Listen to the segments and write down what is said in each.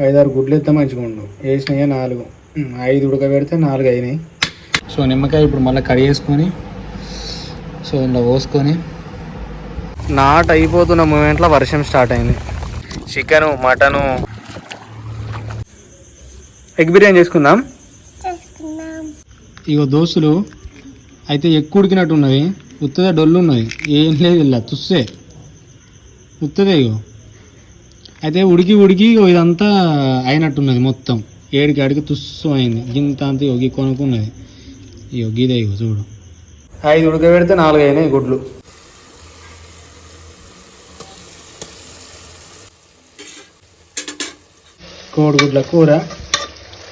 ఐదారు గుడ్లు ఎత్తే మంచిగా ఉండు. వేసినాయి నాలుగు. ఐదు ఉడకబెడితే నాలుగు అయినాయి. సో నిమ్మకాయ ఇప్పుడు మళ్ళీ కడిగేసుకొని సో ఇందులో పోసుకొని. నాట్ అయిపోతున్న మూమెంట్లో వర్షం స్టార్ట్ అయింది. Chicken mutton. ఎగ్ బిర్యానీ చేసుకుందాం. ఇగో దోస్తులు అయితే ఎక్కువ ఉడికినట్టు ఉన్నది. ఉత్తదే డొల్లు ఉన్నది. ఏం లేదు ఇలా తుస్సే. ఉత్తదే ఇగో. అయితే ఉడికి ఉడికి ఇదంతా అయినట్టున్నది మొత్తం. ఏడికి ఆడికి తుస్సు అయింది గింత అంత ఇగో కొనుక్కున్నది. ఇగో గీదే ఇగో చూడు. ఐదు ఉడకబెడితే నాలుగు అయినాయి గుడ్లు కోడిగుడ్ల కూర.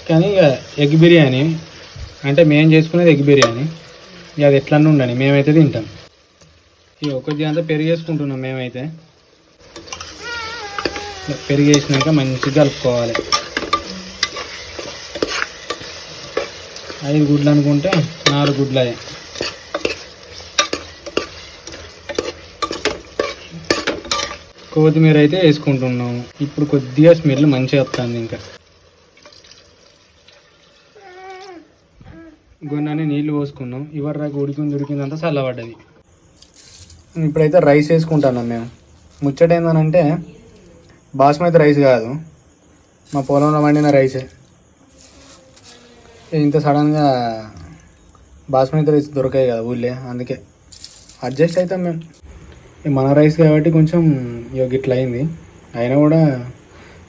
కానీ ఇక ఎగ్ బిర్యానీ. అంటే మేము చేసుకునేది ఎగ్ బిర్యానీ. ఇక అది ఎట్లన్నా ఉండని మేమైతే తింటాం. ఇక కొద్దిగా అంతా పెరిగేసుకుంటున్నాం మేమైతే. పెరిగేసినాక మంచిగా కలుపుకోవాలి. ఐదు గుడ్లు అనుకుంటే నాలుగు గుడ్లు అయ్యాయి. కొత్తిమీర అయితే వేసుకుంటున్నాము. ఇప్పుడు కొద్దిగా స్మెల్ మంచిగా వస్తుంది ఇంకా. గొన్నని నీళ్ళు పోసుకున్నాం. ఇవరాకు ఉడికింది ఉడికిందంతా చల్లబడ్డది. ఇప్పుడైతే రైస్ వేసుకుంటున్నాం మేము. ముచ్చట ఏందనంటే బాస్మతి రైస్ కాదు. మా పొలంలో వండిన రైసే. ఇంత సడన్గా బాస్మతి రైస్ దొరకాయి కదా ఊళ్ళే అందుకే అడ్జస్ట్ అవుతాం మేము. మన రైస్ కాబట్టి కొంచెం ఇక ఇట్లా అయింది. అయినా కూడా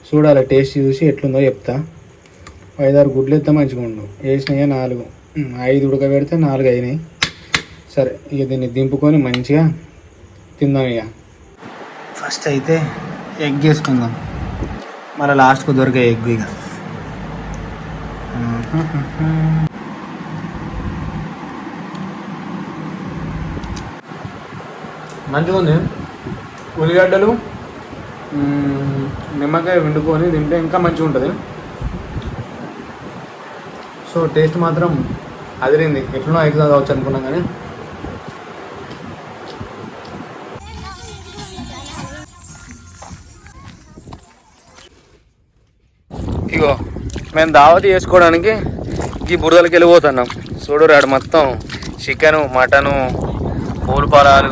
చూడాలి టేస్ట్ చూసి ఎట్లుందో చెప్తా. ఐదారు గుడ్లు ఎత్తే మంచిగా ఉండు. వేసినాయి నాలుగు. ఐదు ఉడకబెడితే నాలుగు అయినాయి. సరే ఇక దీన్ని దింపుకొని మంచిగా తిందాం ఇక ఫస్ట్ అయితే ఎగ్ వేసుకుందాం మళ్ళీ లాస్ట్కు దొరికే ఎగ్ ఇక. మంచిగా ఉంది. ఉల్లిగడ్డలు నిమ్మకాయ వండుకొని తింటే ఇంకా మంచిగా ఉంటుంది. సో టేస్ట్ మాత్రం అదిరింది. ఎట్లనో ఎగ్జామ్ కావచ్చు అనుకున్నాం కానీ. మేము దావతి చేసుకోవడానికి ఈ బురదలకి వెళ్ళిపోతున్నాం. చూడు రాడు మొత్తం చికెను మటను పూలు పొలాలు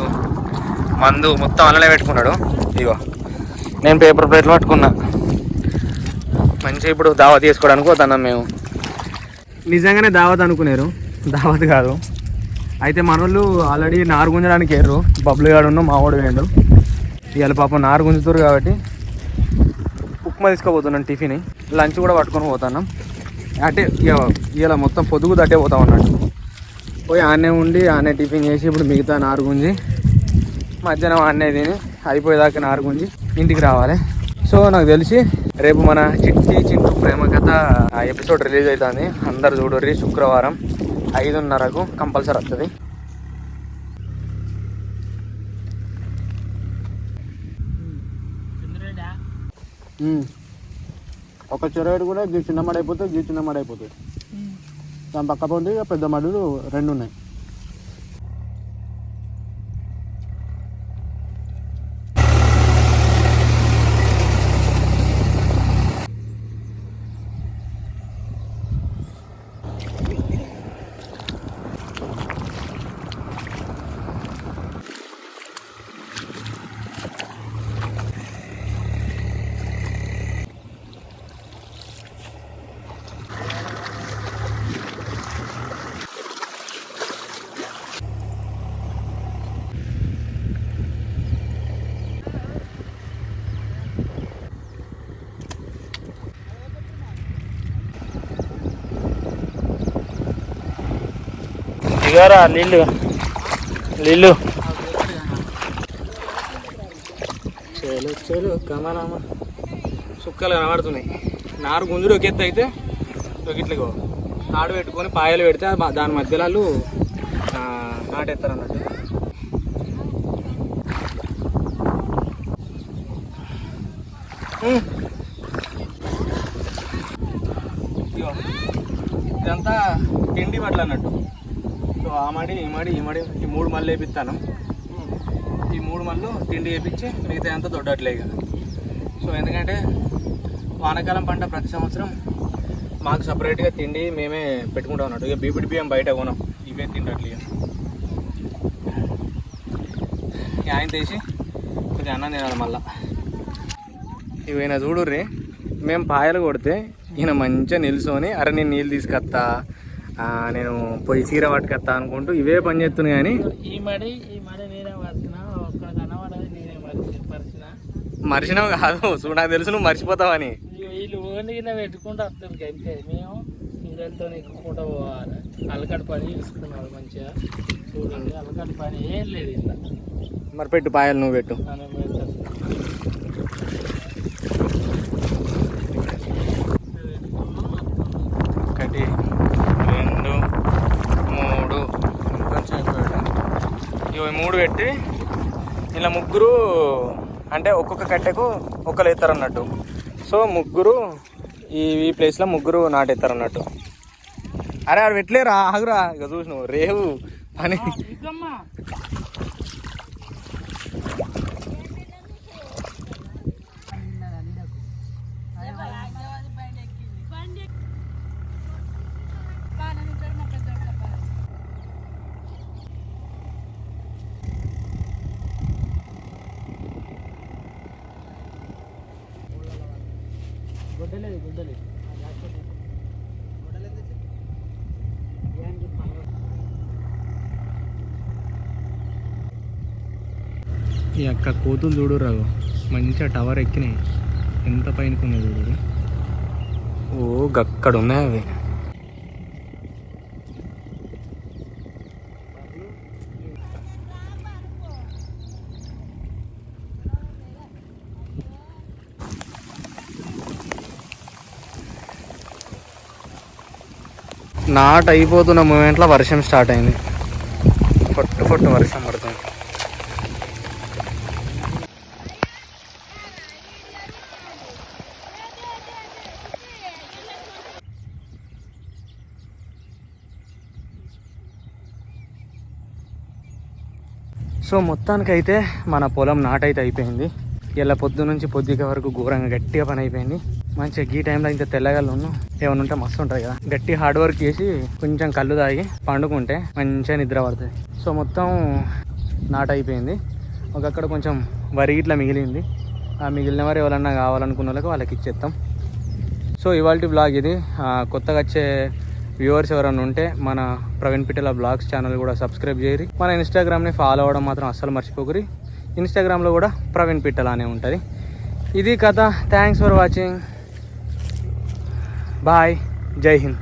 మందు మొత్తం అలానే పెట్టుకున్నాడు. ఇగో నేను పేపర్ ప్లేట్లు పట్టుకున్నా. మంచిగా ఇప్పుడు దావత్ చేసుకోవడానికి పోతున్నాం మేము. నిజంగానే దావత్ అనుకున్నారు దావత్ కాదు. అయితే మనోళ్ళు ఆల్రెడీ నారు గుంజడానికి ఏర్రు. బబ్బులు గాడు మా వాడు వేయండు. ఇవాళ పాపం నారు గుంజుతారు కాబట్టి ఉప్మా తీసుకుపోతున్నాం టిఫిన్. లంచ్ కూడా పట్టుకొని పోతున్నాం అంటే ఇక ఇలా మొత్తం పొదుగు తట్టే పోతాం అన్నట్టు పోయి ఆనే ఉండి ఆనే టిఫిన్ చేసి ఇప్పుడు మిగతా నారు గుంజి మధ్యాహ్నం ఆనే తిని అయిపోయేదాకా నారు గుంజి ఇంటికి రావాలి. సో నాకు తెలిసి రేపు మన చిట్టి చింటూ ప్రేమ కథ ఎపిసోడ్ రిలీజ్ అవుతుంది అందరు చూడర్రి శుక్రవారం ఐదున్నరకు కంపల్సరీ వస్తుంది ఉమ్. ఒక చెరువు కూడా గీ చిన్న మడి అయిపోతుంది గీ చిన్న మడి అయిపోతుంది దాని పక్క పొంది పెద్ద మడులు రెండు ఉన్నాయి ఇగారా నీళ్ళు. నీళ్ళు. చేలు చేలు కమలమ్మ సుక్కలు కనబడుతున్నాయి. నారు గుంజుడు ఒక ఎత్తు అయితే ఒక ఇట్లా తాడు పెట్టుకొని పాయలు పెడితే దాని మధ్యలో వాళ్ళు, నాటేస్తారు అన్నట్టు ఇదంతా తిండి బట్టలు అన్నట్టు ఆ మడి ఈ మడి ఈ మడి ఈ మూడు మళ్ళీ వేపిస్తాను. ఈ మూడు మళ్ళు తిండి వేపించి మిగతా అంతా దొడ్డట్లే కదా సో ఎందుకంటే వానాకాలం పంట ప్రతి సంవత్సరం మాకు సపరేట్గా తిండి మేమే పెట్టుకుంటాం అన్నట్టు ఇక బీపిడి బియ్యం బయట కొనం. ఇవే తింటట్లు ఆయన తీసి కొంచెం అన్నం తినాలి మళ్ళా. ఇవైనా చూడుర్రి మేము పాయలు కొడితే ఈయన మంచిగా నిల్చొని అరే నేను నీళ్ళు తీసుకొస్తా నేను పోయి చీర పట్టుకొస్తా అనుకుంటూ ఇవే పని చేస్తున్నాయి కానీ ఈ మడి ఈ మడి నేనే మర్చినావు కాదు చూడు నాకు తెలుసు నువ్వు మర్చిపోతావని. వీళ్ళు ఓన్లీ పెట్టుకుంటూ వస్తుంది అంతే మేము సింగల్తో ఎక్కుకుంటూ పోవాలి. పని మంచిగా. చూడండి పని ఏం లేదు మరి పెట్టు పాయలు నువ్వు పెట్టు మనం పెడతాం. ఒకటి రెండు మూడు ఇంకొంచెం ఎక్కువ పెట్టండి ఇవి మూడు పెట్టి ఇలా ముగ్గురు అంటే ఒక్కొక్క కట్టెకు ఒకరు ఎత్తారు అన్నట్టు. సో ముగ్గురు ఈ ఈ ప్లేస్లో ముగ్గురు నాటెత్తారు అన్నట్టు. అరే ఆడు పెట్టలేరా? ఆగురా ఇక చూసినావు. రేవు. పని గుడ్డలేదు గుడ్డలేదు. ఈ అక్క కోతులు చూడు రాగు మంచిగా టవర్ ఎక్కినాయి. ఎంత పైనకు ఉన్నాయి చూడు ఓ గక్కడ ఉన్నాయి అవి. నాట్ అయిపోతున్న మూమెంట్లో వర్షం స్టార్ట్ అయింది. పొట్టు పొట్టు వర్షం పడుతుంది. సో మొత్తానికైతే మన పొలం నాటైతే అయిపోయింది. ఇలా పొద్దు నుంచి పొద్దుక వరకు ఘోరంగా గట్టిగా పని అయిపోయింది. మంచిగా గీ టైంలో ఇంత తెల్లగలు ఉన్నాం ఏమైనా ఉంటే మస్తు ఉంటుంది కదా. గట్టి హార్డ్ వర్క్ చేసి కొంచెం కళ్ళు తాగి పండుకుంటే మంచిగా నిద్ర పడుతుంది. సో మొత్తం నాట్ అయిపోయింది. ఒకక్కడ కొంచెం వరి ఇట్లా మిగిలింది. ఆ మిగిలిన వారు ఎవరన్నా కావాలనుకున్న వాళ్ళకి వాళ్ళకి ఇచ్చేస్తాం సో ఇవాళ బ్లాగ్ ఇది. కొత్తగా వచ్చే వ్యూవర్స్ ఎవరైనా ఉంటే మన ప్రవీణ్ పిట్టల బ్లాగ్స్ ఛానల్ కూడా సబ్స్క్రైబ్ చేయరి మన ఇన్స్టాగ్రామ్ని ఫాలో అవ్వడం మాత్రం అస్సలు మర్చిపోకరి ఇన్స్టాగ్రామ్లో కూడా ప్రవీణ్ పిట్టల అనే ఉంటుంది. ఇది కథ. Thanks for watching bye Jai Hind